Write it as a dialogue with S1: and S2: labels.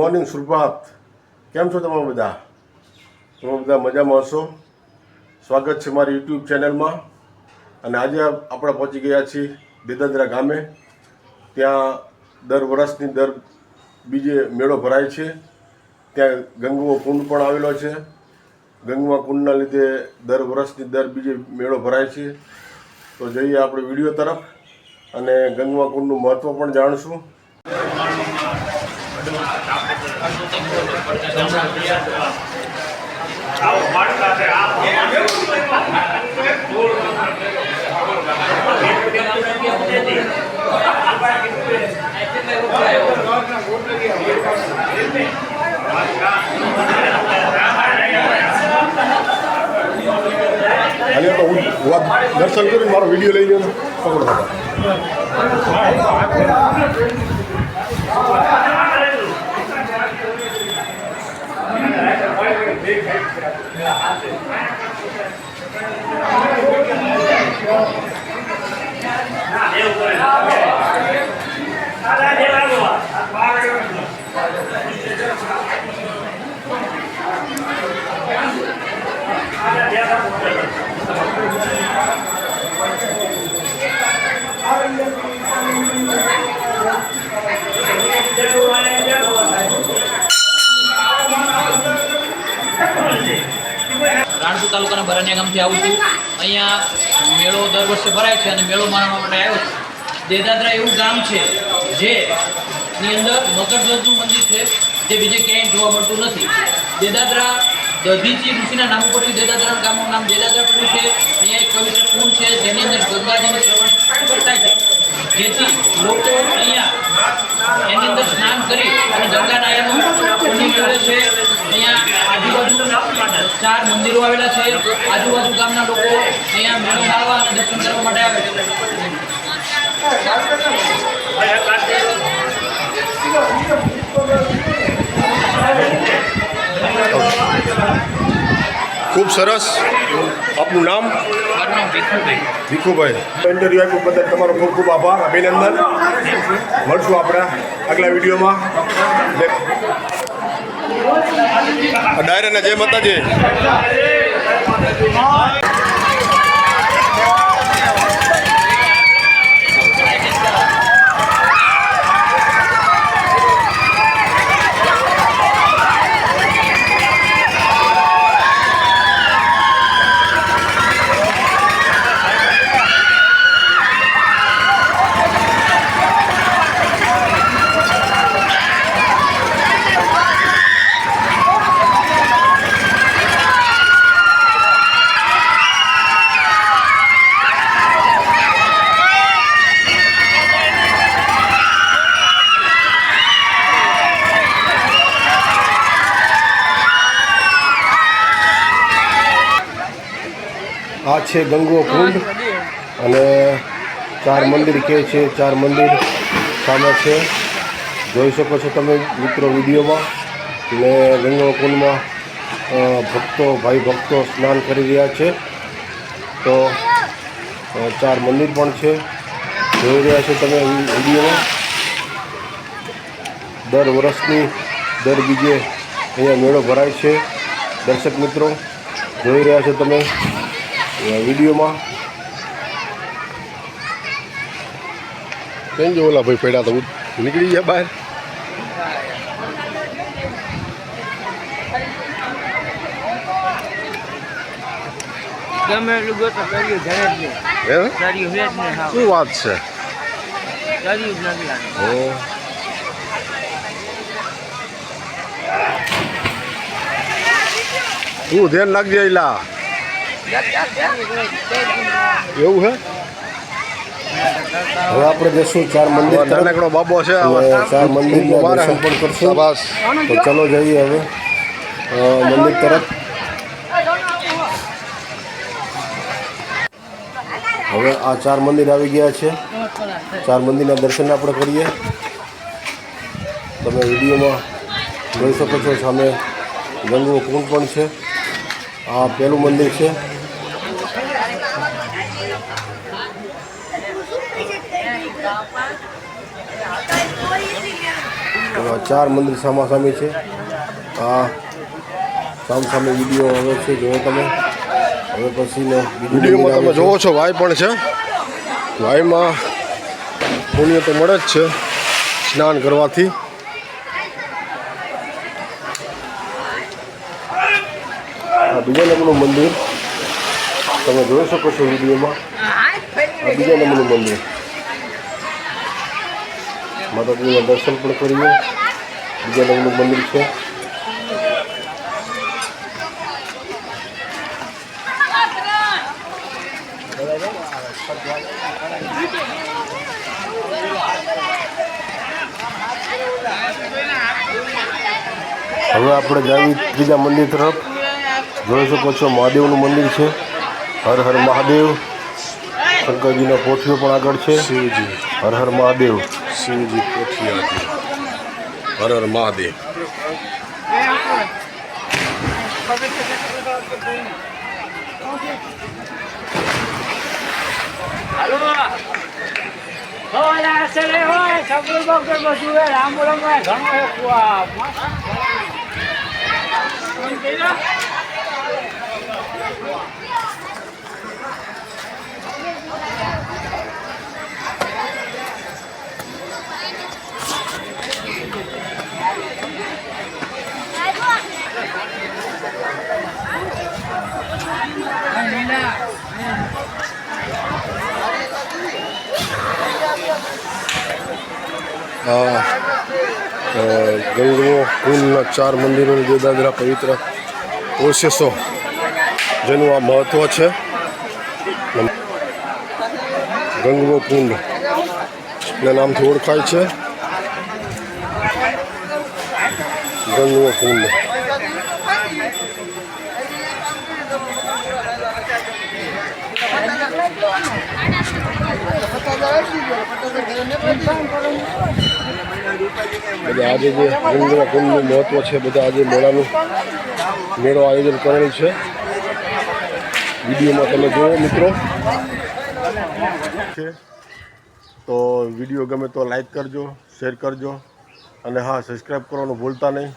S1: Morning સુપ્રભાત કેમ છો તમે બધા? તમે બધા મજામાં હશો? સ્વાગત છે મારી યુટ્યુબ ચેનલમાં. અને આજે આપણે પહોંચી ગયા છીએ દેદાદરા ગામે. ત્યાં દર વર્ષની દર બીજે મેળો ભરાય છે. ત્યાં ગંગુઓ કુંડ પણ આવેલો છે. ગંગવા કુંડના લીધે દર વર્ષની દર બીજે મેળો ભરાય છે. તો જઈએ આપણે વીડિયો તરફ અને ગંગવા કુંડનું મહત્ત્વ પણ જાણીશું. અને તો હું દર્શન કરીને મારો વીડિયો લઈ લ્યો ને પકડો બાબા
S2: તાલુકાના બરાનિયા ગામથી આવું છું. અહીંયા મેળો દર વર્ષે ભરાય છે અને મેળો માણવા માટે આવ્યો છું. દેદાદરા એવું ગામ છે જે ની અંદર મકરધ્વજનું મંદિર છે, જે બીજે ક્યાંય જોવા મળતું નથી. દેદાદરા, દધીચી ઋષિના નામ ઉપરથી દેદાદરા ગામનું નામ દેદાદરા પડ્યું છે. અહીંયા એક પવિત્ર કુંડ છે, જેની અંદર ગંગાજીની શ્રવણ થાય છે. જેથી લોકો અહીંયા એની અંદર સ્નાન કરી અને ગંગાનાયકનું પુણ્ય મેળવે છે અહીંયા આજુબાજુ ચાર મંદિરો આવેલા છે. આજુબાજુ ગામના લોકો અહીંયા મેળો માણવા અને દર્શન કરવા માટે આવે છે.
S1: ખૂબ સરસ. આપનું નામ?
S2: ભીખુભાઈ
S1: ઇન્ટરવ્યુ આપ્યું બદલ તમારો ખૂબ ખૂબ આભાર અભિનંદન. મળશું આપણે આગલા વિડીયોમાં. ડાયરાને જય માતાજી. Come on. આ છે ગંગો કુંડ અને ચાર મંદિર કે છે, ચાર મંદિર સામે છે. જોઈ શકો છો તમે મિત્રો વિડીયોમાં ને ગંગો કુંડમાં ભક્તો, ભાઈ ભક્તો સ્નાન કરી રહ્યા છે. તો ચાર મંદિર પણ છે. જોઈ રહ્યા છો તમે વિડીયોમાં. દર વર્ષની દર બીજે અહીંયા મેળો ભરાય છે. દર્શક મિત્રો, જોઈ રહ્યા છો તમે? વિડીયોમાં કેમ જો ઓલા ભાઈ પડ્યા તો નીકળી ગયા બહાર
S3: ગમે એટલું ગોતો કર્યું ઘરે જ નહીં
S1: હે
S3: કર્યું વેચ ને હા
S1: શું વાત છે
S3: કર્યું જ નથી
S1: તું ધ્યાન રાખજે એલા એવું હે? હવે આપણે જશું ચાર મંદિર નાનકડો બાબો છે ચાર મંદિર પણ કરશું. બસ તો ચલો જઈએ હવે. મંદિર તરફ. હવે આ ચાર મંદિર આવી ગયા છે. ચાર મંદિરના દર્શન આપણે કરીએ. તમે વિડીયોમાં જોઈ શકો છો સામે ગંગો કુંડ પણ છે. આ પહેલું મંદિર છે. ચાર મંદિર સામાસામી છે. આ સામસામે વીડિયો આવે છે જોવો તમે. હવે પછીનો વિડીયોમાં તમે જોવો છો વાય પણ છે. વાયમાં પુણ્ય તો મળે જ છે સ્નાન કરવાથી. આ બીજા નંબરનું મંદિર તમે જોઈ શકો છો વિડીયોમાં. આ બીજા નંબરનું મંદિર. માતાજીના દર્શન પણ કરીએ. બીજા નંબરનું મંદિર છે. હવે આપણે જાવી ત્રીજા મંદિર તરફ. જોઈ શકો છો મહાદેવનું મંદિર છે. હર હર મહાદેવ. શંકરજીના પોથીઓ પણ આગળ છે. શિવજી. હર હર મહાદેવ. શિવજી પોથીઓ હર હર મહાદેવ. આ ગંગો કુંડના ચાર મંદિરોની જે દાદરા પવિત્ર અવશેષો, જેનું આ મહત્વ છે. ગંગવો કુંડ ના નામથી ઓળખાય છે. ગંગો કુંડ. બધા આજે જે રવિન્દ્ર કુંડનું મહત્ત્વ છે, બધા આજે મેળાનું મેળો આયોજન કરેલું છે. વિડીયોમાં તમે જુઓ મિત્રો. છે તો વીડિયો ગમે તો લાઈક કરજો, શેર કરજો. અને હા સબસ્ક્રાઈબ કરવાનું ભૂલતા નહીં.